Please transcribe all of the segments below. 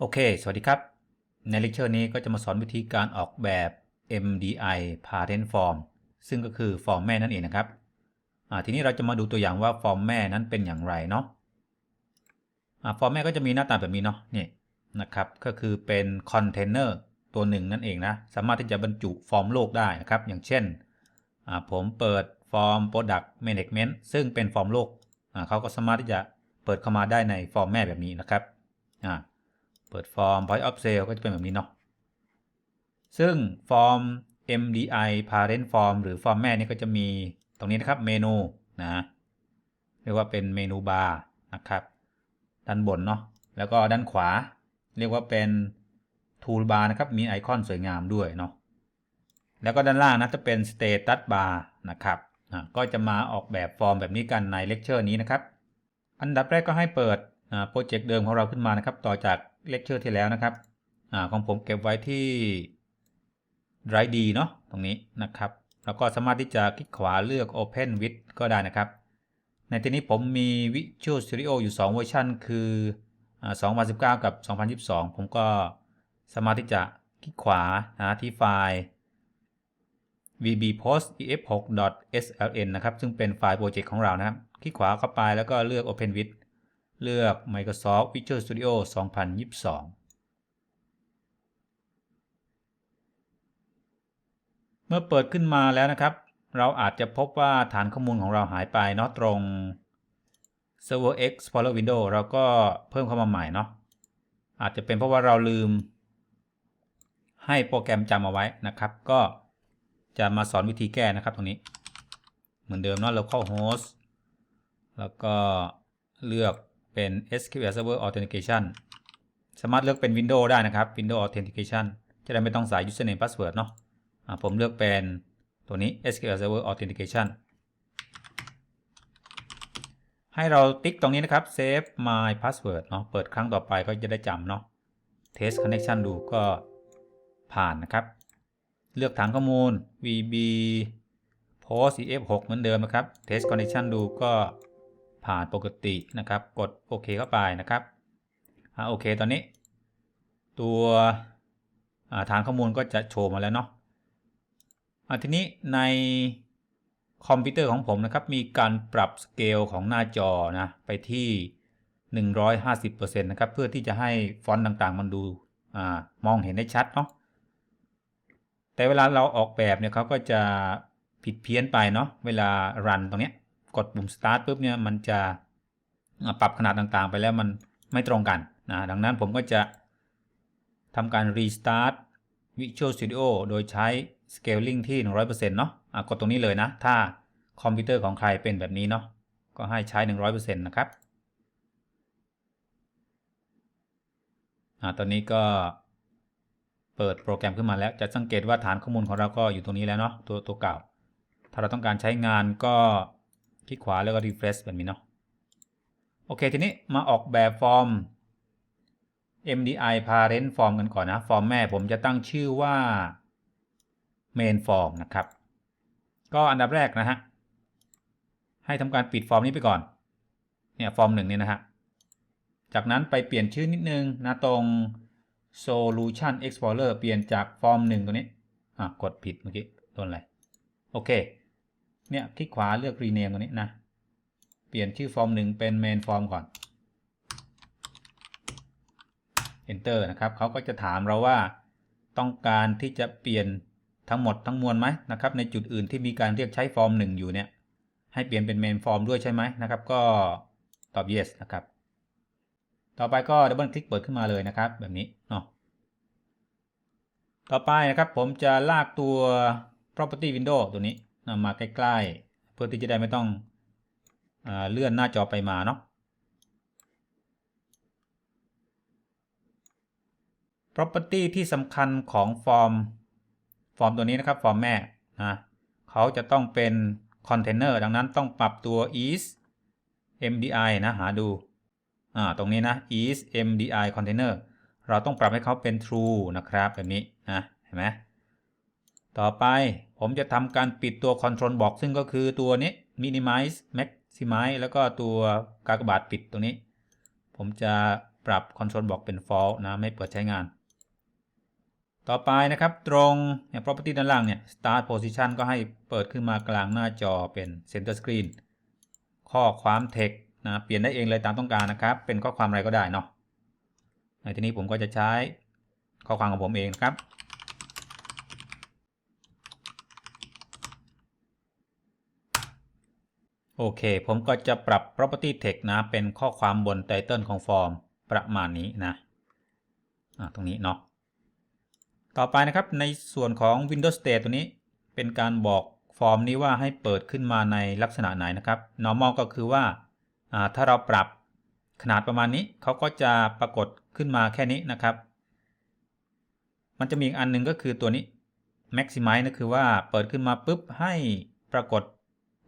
โอเค สวัสดีครับ ในเลคเชอร์นี้ก็จะมาสอนวิธีการออกแบบ MDI parent form ซึ่งก็คือฟอร์มแม่นั่นเองนะครับ ทีนี้เราจะมาดูตัวอย่างว่าฟอร์มแม่นั้นเป็นอย่างไรเนาะฟอร์มแม่ก็จะมีหน้าตาแบบนี้เนาะ นี่นะครับ ก็คือเป็นคอนเทนเนอร์ตัวหนึ่งนั่นเองนะ สามารถที่จะบรรจุฟอร์มโลกได้นะครับ อย่างเช่น ผมเปิดฟอร์ม Product Management ซึ่งเป็นฟอร์มโลก เขาก็สามารถที่จะเปิดเข้ามาได้ในฟอร์มแม่แบบนี้นะครับอ่า เปิดฟอร์ม point of sale ก็จะเป็นแบบนี้เนาะ ซึ่งฟอร์ม MDI parent form หรือฟอร์มแม่นี่ก็จะมีตรงนี้นะครับเมนูนะเรียกว่าเป็นเมนูบาร์นะครับ ด้านบนเนาะแล้วก็ด้านขวา เรียกว่าเป็นทูลบาร์นะครับ มีไอคอนสวยงามด้วยเนาะแล้วก็ด้านล่างนะจะเป็น status bar นะครับอะก็จะมาออกแบบฟอร์มแบบนี้กันในเลคเชอร์นี้นะครับ อันดับแรกก็ให้เปิดโปรเจกต์เดิมของเราขึ้นมานะครับ ต่อจาก เลคเชอร์ที่แล้วนะครับอของผมเก็บไว้ที่ Drive D เนาะตรงนี้นะครับ แล้วก็สามารถที่จะคลิกขวาเลือก Open with ก็ได้นะครับ ในที่นี้ผมมี Visual Studio อยู่ 2 เวอร์ชันคือ2019 กับ 2022 ผมก็สามารถที่จะคลิกขวานะที่ไฟล์ vbpost ef6.sln นะครับ ซึ่งเป็นไฟล์โปรเจกต์ของเรานะครับ คลิกขวาเข้าไปแล้วก็เลือก Open with เลือก Microsoft Visual Studio 2022 เมื่อเปิดขึ้นมาแล้วนะครับ เราอาจจะพบว่าฐานข้อมูลของเราหายไปเนาะตรง Server X Explorer Window เราก็เพิ่มเข้ามาใหม่เนาะอาจจะเป็นเพราะว่าเราลืม ให้โปรแกรมจำเอาไว้นะครับ ก็จะมาสอนวิธีแก้นะครับตรงนี้ เหมือนเดิมเนาะ local host แล้วก็เลือก เป็น SQL Server Authentication สามารถเลือกเป็น Windows ได้นะครับ Windows Authentication จะได้ไม่ต้องใส่ username password เนาะะผมเลือกเป็นตัวนี้ SQL Server Authentication ให้เราติ๊กตรงนี้นะครับ Save my password เนาะเปิดครั้งต่อไปก็จะได้จำเนาะ Test connection ดูก็ผ่านนะครับ เลือกฐานข้อมูล VB post ef6 เหมือนเดิมนะครับ Test connection ดูก็ ผ่านปกตินะครับ กดโอเคเข้าไปนะครับอ่าโอเคตอนนี้ ตัวฐานข้อมูลก็จะโชว์มาแล้วเนาะทีนี้ในคอมพิวเตอร์ของผมนะครับ มีการปรับสเกลของหน้าจอนะไปที่ 150%นะครับเพื่อที่จะให้ฟอนต์ต่างๆ มันดูอมองเห็นได้ชัดเนาะแต่เวลาเราออกแบบเนี่ยเขาก็จะผิดเพี้ยนไปเนาะเวลารันตรงเนี้ย กดปุ่ม start ปุ๊บเนี่ยมันจะปรับขนาดต่างๆ ไปแล้วมันไม่ตรงกันนะดังนั้นผมก็จะทำการ restart Visual Studio โดยใช้ scaling ที่ 100%เนาะะกดตรงนี้เลยนะ ถ้าคอมพิวเตอร์ของใครเป็นแบบนี้เนาะก็ให้ใช้ 100%นะครับอ่าตอนนี้ก็เปิดโปรแกรมขึ้นมาแล้ว จะสังเกตว่าฐานข้อมูลของเราก็อยู่ตรงนี้แล้วเนาะตัวตัวเก่า ถ้าเราต้องการใช้งานก็ คลิกขวาแล้วก็ refresh แบบนี้เนาะโอเค ทีนี้มาออกแบบฟอร์ม MDI parent form กันก่อนนะฟอร์มแม่ผมจะตั้งชื่อว่า main form นะครับ ก็อันดับแรกนะฮะ ให้ทำการปิดฟอร์มนี้ไปก่อน เนี่ยฟอร์มหนึ่งนี่นะฮะ จากนั้นไปเปลี่ยนชื่อนิดนึงนะตรง solution explorer เปลี่ยนจากฟอร์มหนึ่งตัวนี้ อะ กดผิดเมื่อกี้โดนอะไร โอเค เนี่ยคลิกขวาเลือก rename ตัวนี้นะ เปลี่ยนชื่อฟอร์มหนึ่งเป็น main form ก่อน enter นะครับเขาก็จะถามเราว่าต้องการที่จะเปลี่ยนทั้งหมดทั้งมวลไหมนะครับ ในจุดอื่นที่มีการเรียกใช้ฟอร์มหนึ่งอยู่เนี่ย ให้เปลี่ยนเป็น main form ด้วยใช่ไหมนะครับ ก็ตอบ yes นะครับ ต่อไปก็ดับเบิลคลิกเปิดขึ้นมาเลยนะครับ แบบนี้เนาะต่อไปนะครับผมจะลากตัว property window ตัวนี้ มาใกล้ๆ เพื่อที่จะได้ไม่ต้องเลื่อนหน้าจอไปมาเนาะ property ที่สำคัญของฟอร์ม ฟอร์มตัวนี้นะครับ ฟอร์มแม่นะเขาจะต้องเป็นคอนเทนเนอร์ดังนั้นต้องปรับตัว is mdi นะหาดูอ่าตรงนี้นะ is mdi container เราต้องปรับให้เขาเป็น true นะครับแบบนี้นะเห็นไหม ต่อไปผมจะทำการปิดตัว control box ซึ่งก็คือตัวนี้ minimize maximize แล้วก็ตัวกากบาทปิดตรงนี้ ผมจะปรับ console บอกเป็น false นะไม่เปิดใช้งาน ต่อไปนะครับตรงเนี่ย property ด้านล่างเนี่ย start position ก็ให้เปิดขึ้นมากลางหน้าจอเป็น center screen ข้อความ text นะเปลี่ยนได้เองเลยตามต้องการนะครับ เป็นข้อความอะไรก็ได้เนาะในที่นี้ผมก็จะใช้ข้อความของผมเองนะครับ โอเค ผมก็จะปรับ property text นะ เป็นข้อความบน title ของฟอร์มประมาณนี้นะตรงนี้เนาะต่อไปนะครับในส่วนของ Windows State ตัวนี้เป็นการบอกฟอร์มนี้ว่าให้เปิดขึ้นมาในลักษณะไหนนะครับ normal ก็คือว่าถ้าเราปรับขนาดประมาณนี้เขาก็จะปรากฏขึ้นมาแค่นี้นะครับ มันจะมีอีกอันนึงก็คือตัวนี้ maximize นะคือว่าเปิดขึ้นมาปุ๊บให้ปรากฏ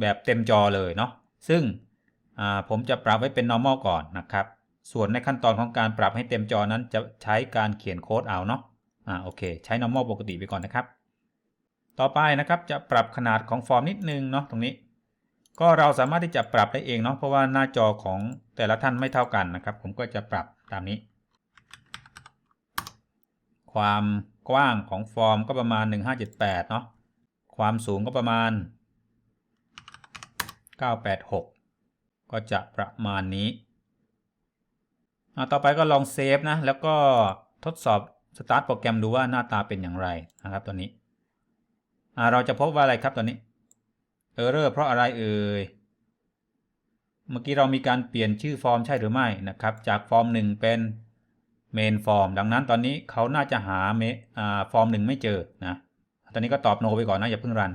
แบบเต็มจอเลยเนาะซึ่งผมจะปรับไว้เป็น normal ก่อนนะครับ ส่วนในขั้นตอนของการปรับให้เต็มจอนั้นจะใช้การเขียนโค้ดเอาเนาะอ่าโอเค ใช้ normal ปกติไปก่อนนะครับ ต่อไปนะครับจะปรับขนาดของฟอร์มนิดนึงเนาะตรงนี้ ก็เราสามารถที่จะปรับได้เองเนาะเพราะว่าหน้าจอของแต่ละท่านไม่เท่ากันนะครับ ผมก็จะปรับตามนี้ ความกว้างของฟอร์มก็ประมาณ 1578เนาะความสูงก็ประมาณ 986 ก็จะประมาณนี้ต่อไปก็ลองเซฟนะแล้วก็ทดสอบสตาร์ทโปรแกรมดูว่าหน้าตาเป็นอย่างไรนะครับตัวนี้เราจะพบว่าอะไรครับตัวนี้เออร์เรอร์เพราะอะไรเอ่ยเมื่อกี้เรามีการเปลี่ยนชื่อฟอร์มใช่หรือไม่นะครับ จากฟอร์ม 1 เป็นเมนฟอร์มดังนั้นตอนนี้เขาน่าจะหาเมฟอร์ม1ไม่เจอนะตอนนี้ก็ตอบโนไปก่อนนะอย่าเพิ่งรัน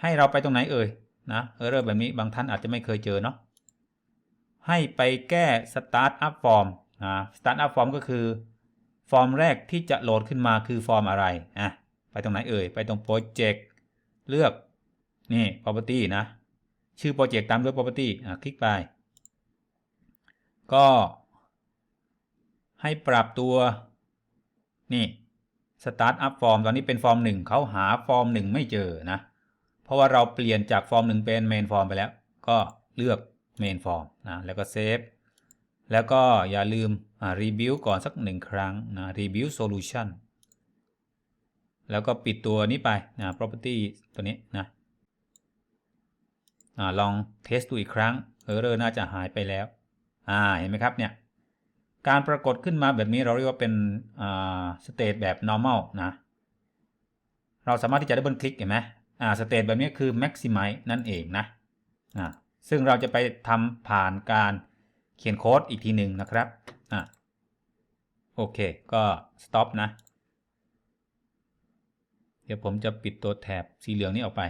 ให้เราไปตรงไหนเอ่ย นะเออร์เรอร์แบบนี้บางท่านอาจจะไม่เคยเจอเนาะให้ไปแก้ Start Up Form นะ Start Up Form ก็คือ ฟอร์มแรกที่จะโหลดขึ้นมาคือฟอร์มอะไรอะไปตรงไหนเอ่ย ไปตรงโปรเจกต์เลือกนี่ property นะ ชื่อโปรเจกต์ตามด้วย property อะคลิกไป ก็ ให้ปรับตัวนี่ start up form ตอนนี้เป็นฟอร์ม1เขาหาฟอร์ม1ไม่เจอนะ เพราะว่าเราเปลี่ยนจากฟอร์ม1เป็น main form ไปแล้ว ก็เลือก main form นะแล้วก็เซฟแล้วก็อย่าลืมรีวิวก่อนสักหนึ่งครั้งนะรีวิวโซลูชันแล้วก็ปิดตัวนี้ไปนะ property ตัวนี้นะอลองเทสดูอีกครั้งเออร์เรอร์น่าจะหายไปแล้วอ่าเห็นไหมครับเนี่ยการปรากฏขึ้นมาแบบนี้เราเรียกว่าเป็นสเตตแบบ normal นะ เราสามารถที่จะดับเบิลคลิกเห็นไหม อ่าสเตตแบบนี้คือ maximize นั่นเองนะอ่าซึ่งเราจะไปทำผ่านการเขียนโค้ดอีกทีหนึ่งนะครับอะโอเค ก็ stop นะ เดี๋ยวผมจะปิดตัวแถบสีเหลืองนี้ออกไป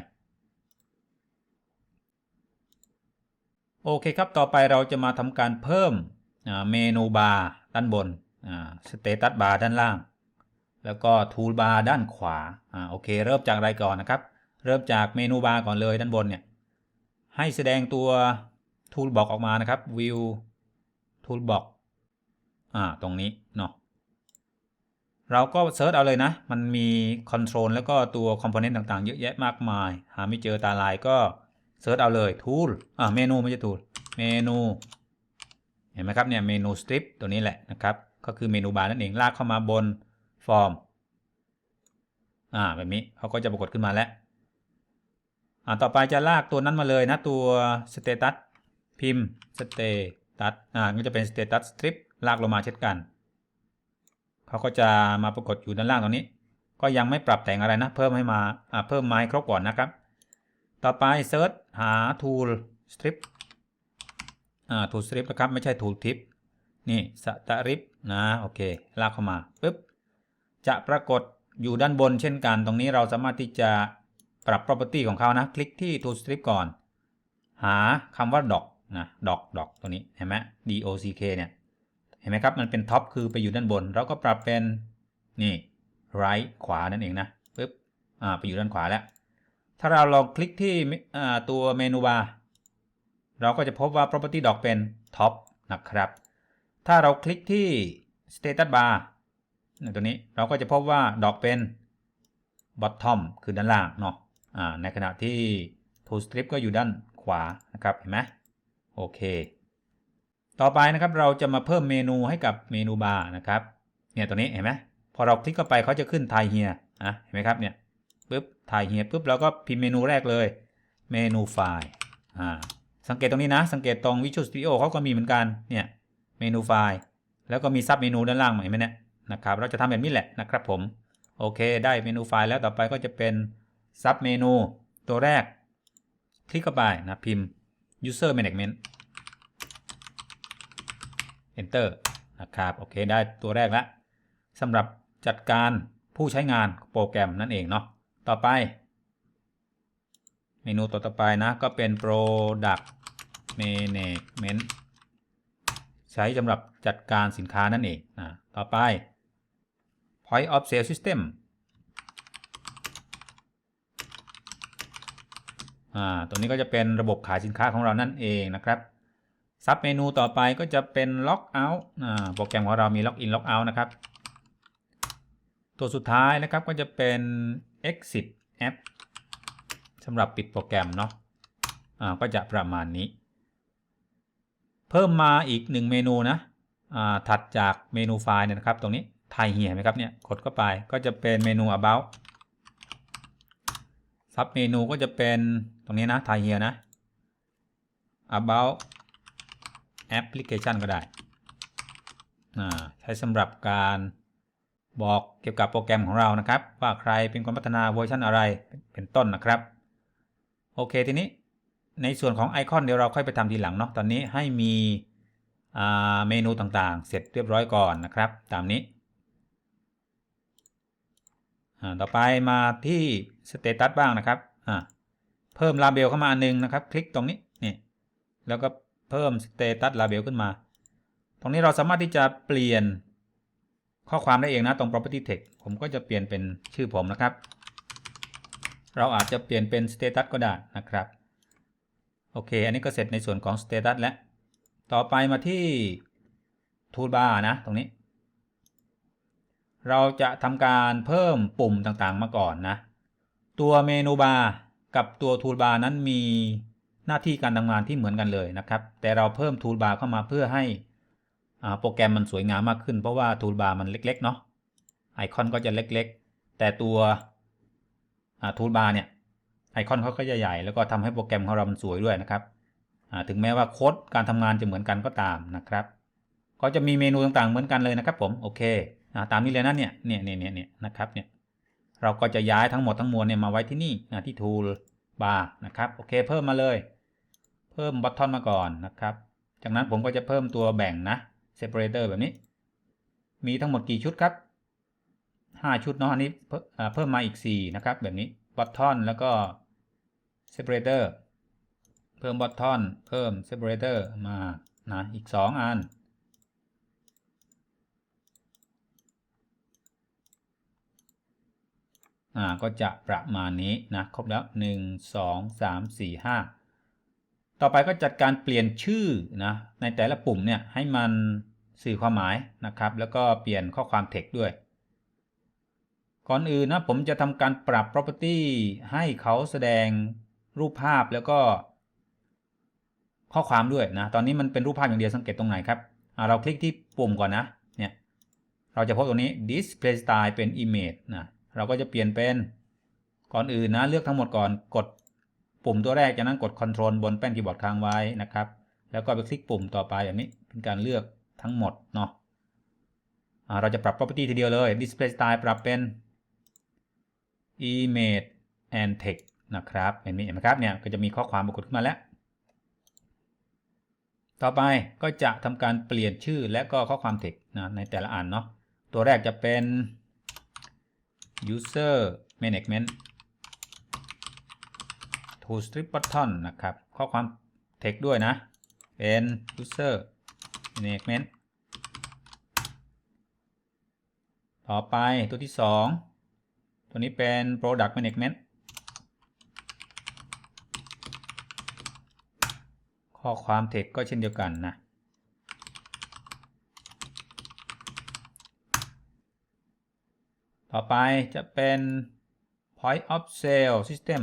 โอเคครับ ต่อไปเราจะมาทำการเพิ่มเมนูบาร์ด้านบนสเตตัสบาร์ด้านล่าง แล้วก็ทูลบาร์ด้านขวาอ่าโอเค เริ่มจากอะไรก่อนนะครับ เริ่มจากเมนูบาร์ก่อนเลยด้านบนเนี่ย ให้แสดงตัวทูลบอกออกมานะครับ view toolbox อ่า ตรงนี้เนาะ เราก็เซิร์ชเอาเลยนะ มันมีคอนโทรลแล้วก็ตัวคอมโพเนนต์ต่างๆ เยอะแยะมากมาย หาไม่เจอตาลายก็เซิร์ชเอาเลย tool อ่า เมนูไม่ใช่ tool เมนู เห็นไหมครับเนี่ย เมนู strip ตัวนี้แหละนะครับ ก็คือเมนูบาร์นั่นเอง ลากเข้ามาบนฟอร์ม อ่า แบบนี้เขาก็จะปรากฏขึ้นมาแล้ว อ่าต่อไปจะลากตัวนั้นมาเลยนะตัว status พิมพ์ state ตัดอ่าก็จะเป็น status strip ลากลงมาเช่นกันเขาก็จะมาปรากฏอยู่ด้านล่างตรงนี้ ก็ยังไม่ปรับแต่งอะไรนะ เพิ่มให้มาอ่าเพิ่มไม้ครบก่อนนะครับ ต่อไป search หา tool strip อ่า tool strip นะครับ ไม่ใช่ tool tip นี่ strip นะโอเค ลากเข้ามาปุ๊บจะปรากฏอยู่ด้านบนเช่นกัน ตรงนี้เราสามารถที่จะ ปรับ property ของเขานะ คลิกที่ tool strip ก่อน หาคำว่า doc นะดอกดอกตัวนี้เห็นไหม dock เนี่ยเห็นไหมครับ มันเป็นท็อปคือไปอยู่ด้านบน เราก็ปรับเป็นนี่ right ขวานั่นเองนะปึ๊บอ่าไปอยู่ด้านขวาแล้ว ถ้าเราลองคลิกที่ตัวเมนูบาร์เราก็จะพบว่า property dock เป็นท็อปนะครับ ถ้าเราคลิกที่ status bar ตัวนี้เราก็จะพบว่าดอกเป็น bottom คือด้านล่างเนาะ ในขณะที่ to strip ก็อยู่ด้านขวานะครับเห็นไหมโอเค ต่อไปนะครับเราจะมาเพิ่มเมนูให้กับเมนูบาร์นะครับเนี่ยตัวนี้เห็นไหมพอเราคลิกเข้าไปเขาจะขึ้นไทยเฮียอะเห็นไหมครับเนี่ยปุ๊บไทยเฮียปุ๊บเราก็พิมพ์เมนูแรกเลย เมนูไฟล์อ่าสังเกตตรงนี้นะ สังเกตตรง Visual Studio เขาก็มีเหมือนกันเนี่ยเมนูไฟล์ แล้วก็มีซับเมนูด้านล่างเห็นไหมเนี่ยนะครับเราจะทำแบบนี้แหละนะครับผมโอเค ได้เมนูไฟล์แล้วต่อไปก็จะเป็น ซับเมนูตัวแรก คลิกเข้าไปนะพิมพ์ user management enter นะครับโอเคได้ตัวแรกแล้วสำหรับจัดการผู้ใช้งานโปรแกรมนั่นเองเนาะต่อไป เมนูตัวต่อไปนะก็เป็น product management ใช้สำหรับจัดการสินค้านั่นเองนะต่อไป point of sale system อ่าตัวนี้ก็จะเป็นระบบขายสินค้าของเรานั่นเองนะครับ ซับเมนูต่อไปก็จะเป็น Log Out อ่า โปรแกรมของเรามี Log In Log Out นะครับ ตัวสุดท้ายนะครับก็จะเป็น Exit App สำหรับปิดโปรแกรมเนาะ อ่า ก็จะประมาณนี้ เพิ่มมาอีก1เมนูนะ อ่า ถัดจากเมนูไฟล์เนี่ยนะครับ ตรงนี้ไทยเหียไหมครับเนี่ย กดเข้าไป ก็จะเป็นเมนู about ซับเมนูก็จะเป็นตรงนี้นะไทยเฮียนะ about application ก็ได้ใช้สำหรับการบอกเกี่ยวกับโปรแกรมของเรานะครับ ว่าใครเป็นคนพัฒนาเวอร์ชันอะไรเป็นต้นนะครับ โอเคทีนี้ในส่วนของไอคอนเดี๋ยวเราค่อยไปทำทีหลังเนาะตอนนี้ให้มีเมนูต่างๆ เสร็จเรียบร้อยก่อนนะครับ ตามนี้ ต่อไปมาที่สเตตัสบ้างนะครับเพิ่มลาเบลเข้ามาอันนึงนะครับ คลิกตรงนี้นี่แล้วก็เพิ่มสเตตัสลาเบลขึ้นมา ตรงนี้เราสามารถที่จะเปลี่ยนข้อความได้เองนะตรง property text ผมก็จะเปลี่ยนเป็นชื่อผมนะครับ เราอาจจะเปลี่ยนเป็น status ก็ได้นะครับ โอเค อันนี้ก็เสร็จในส่วนของ status แล้ว ต่อไปมาที่ toolbar นะ ตรงนี้ เราจะทำการเพิ่มปุ่มต่างๆมาก่อนนะ ตัวเมนูบาร์กับตัว toolbar นั้นมีหน้าที่การทำงานที่เหมือนกันเลยนะครับ แต่เราเพิ่ม toolbar เข้ามาเพื่อให้โปรแกรมมันสวยงามมากขึ้น เพราะว่า toolbar มันเล็ก ๆ เนาะไอคอนก็จะเล็ก ๆ แต่ตัว toolbar เนี่ยไอคอนเขาก็จะใหญ่แล้วก็ทำให้โปรแกรมของเรามันสวยด้วยนะครับถึงแม้ว่าโค้ดการทำงานจะเหมือนกันก็ตามนะครับ ก็จะมีเมนูต่างๆเหมือนกันเลยนะครับผมโอเค ตามนี้เลยนะเนี่ยเนี่ยเนี่ยเนี่ยนะครับเนี่ยเราก็จะย้ายทั้งหมดทั้งมวลเนี่ยมาไว้ที่นี่ที่ tool bar นะครับโอเคเพิ่มมาเลย เพิ่มบัตทอนมาก่อนนะครับจากนั้นผมก็จะเพิ่มตัวแบ่งนะ separator แบบนี้ มีทั้งหมดกี่ชุดครับ 5 ชุดเนาะอันนี้เพิ่มมาอีก 4 นะครับ แบบนี้บัตทอนแล้วก็ separator เพิ่มบัตทอนเพิ่ม separator มานะอีก 2 อัน อ่าก็จะประมาณนี้นะครบแล้ว 1 2 3 4 5 ต่อไปก็จัดการเปลี่ยนชื่อนะในแต่ละปุ่มเนี่ยให้มันสื่อความหมายนะครับ แล้วก็เปลี่ยนข้อความ text ด้วย ก่อนอื่นนะผมจะทำการปรับ property ให้เขาแสดงรูปภาพแล้วก็ข้อความด้วยนะ ตอนนี้มันเป็นรูปภาพอย่างเดียวสังเกตตรงไหนครับ เราคลิกที่ปุ่มก่อนนะ เนี่ย เราจะพบตรงนี้ display style เป็น image นะ เราก็จะเปลี่ยนเป็นก่อนอื่นนะเลือกทั้งหมดก่อนกดปุ่มตัวแรกจากนั้นกด Ctrl บนแป้นคีย์บอร์ดค้างไว้นะครับ แล้วก็ไปคลิกปุ่มต่อไปแบบนี้เป็นการเลือกทั้งหมดเนาะเราจะปรับ property ทีเดียวเลย display style ปรับเป็น image and text นะครับเห็นไหมครับเนี่ยก็จะมีข้อความปรากฏขึ้นมาแล้ว ต่อไปก็จะทำการเปลี่ยนชื่อและก็ข้อความ text นะในแต่ละอันเนาะตัวแรกจะเป็น user management to strip button นะครับ ข้อความ text ด้วยนะ เป็น user management ต่อไปตัวที่ 2 ตัวนี้เป็น product management ข้อความ text ก็เช่นเดียวกันนะ ต่อไปจะเป็น point of sale system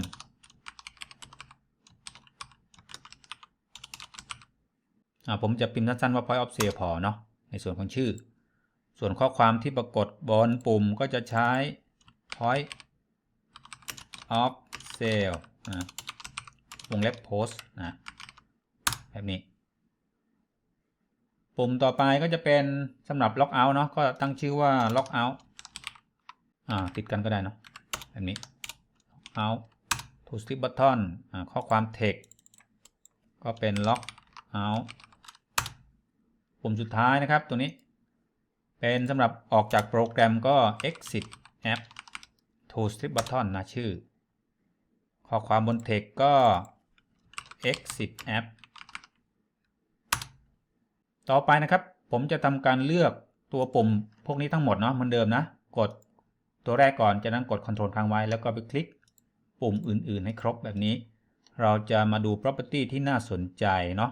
อ่าผมจะพิมพ์สั้นๆว่า point of sale พอเนาะในส่วนของชื่อ ส่วนข้อความที่ปรากฏบนปุ่มก็จะใช้ point of sale นะวงเล็บ post นะแบบนี้ ปุ่มต่อไปก็จะเป็นสำหรับ lock out เนาะก็ตั้งชื่อว่า lock out ติดกันก็ได้เนาะแบบนี้ out to strip button อ่าข้อความ text ก็เป็น lock out ปุ่มสุดท้ายนะครับตัวนี้ เป็นสำหรับออกจากโปรแกรมก็ exit app to strip button นะชื่อ ข้อความบน text ก็ exit app ต่อไปนะครับ ผมจะทำการเลือกตัวปุ่มพวกนี้ทั้งหมดเนาะเหมือนเดิมนะ กด ตัวแรกก่อนจากนั้นกด Ctrl ค้างไว้ แล้วก็ไปคลิกปุ่มอื่น ๆ ให้ครบแบบนี้ เราจะมาดู property ที่น่าสนใจเนาะ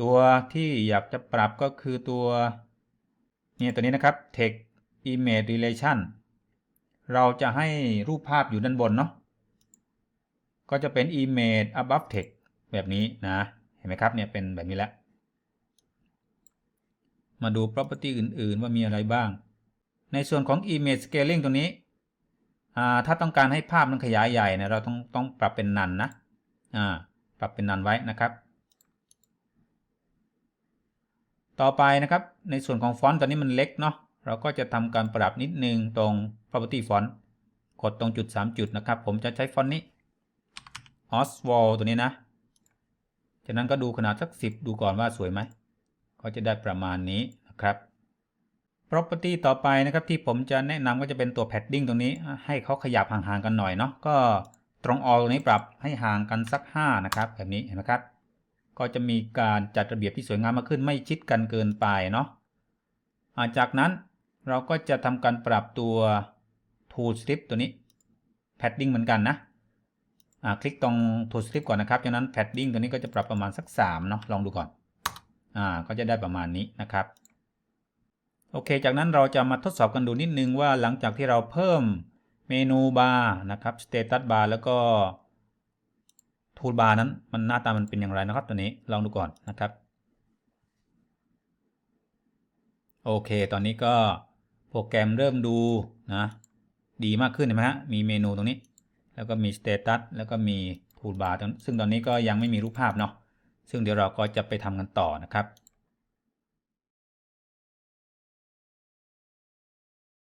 ตัวที่อยากจะปรับก็คือตัวเนี่ยตัวนี้นะครับ text image relation เราจะให้รูปภาพอยู่ด้านบนเนาะก็จะเป็น image above text แบบนี้นะ เห็นไหมครับเนี่ยเป็นแบบนี้แล้ว มาดู property อื่น ๆ ว่ามีอะไรบ้าง ในส่วนของ image scaling ตัวนี้ ถ้าต้องการให้ภาพมันขยายใหญ่เนะเราต้องต้องปรับเป็นนันนะปรับเป็นนันไว้นะครับ ต่อไปนะครับในส่วนของฟอนต์ตอนนี้มันเล็กเนาะเราก็จะทำการปรับนิดนึงตรง property font กดตรงจุด 3 จุดนะครับ ผมจะใช้ฟอนต์นี้ Oswald ตัวนี้นะ จากนั้นก็ดูขนาดสัก 10 ดูก่อนว่าสวยไหม ก็จะได้ประมาณนี้นะครับ property ต่อไปนะครับที่ผมจะแนะนำก็จะเป็นตัว padding ตรงนี้ให้เขาขยับห่างๆกันหน่อยเนาะก็ตรง all ตรงนี้ปรับให้ห่างกันสัก 5 นะครับ แบบนี้เห็นไหมครับ ก็จะมีการจัดระเบียบที่สวยงามมากขึ้นไม่ชิดกันเกินไปเนาะจากนั้นเราก็จะทำการปรับตัว tool strip ตัวนี้ padding เหมือนกันนะคลิกตรง tool strip ก่อนนะครับจากนั้น padding ตัวนี้ก็จะปรับประมาณสัก3เนาะลองดูก่อนอ่าก็จะได้ประมาณนี้นะครับ โอเค จากนั้นเราจะมาทดสอบกันดูนิดนึงว่าหลังจากที่เราเพิ่มเมนูบาร์นะครับ status bar แล้วก็ทูลบาร์นั้นมันหน้าตามันเป็นอย่างไรนะครับตัวนี้ลองดูก่อนนะครับ โอเค ตอนนี้ก็โปรแกรมเริ่มดูนะดีมากขึ้นเห็นไหมฮะมีเมนูตรงนี้ แล้วก็มีสเตตัสแล้วก็มีทูลบาร์ซึ่งตอนนี้ก็ยังไม่มีรูปภาพเนาะซึ่งเดี๋ยวเราก็จะไปทำกันต่อนะครับ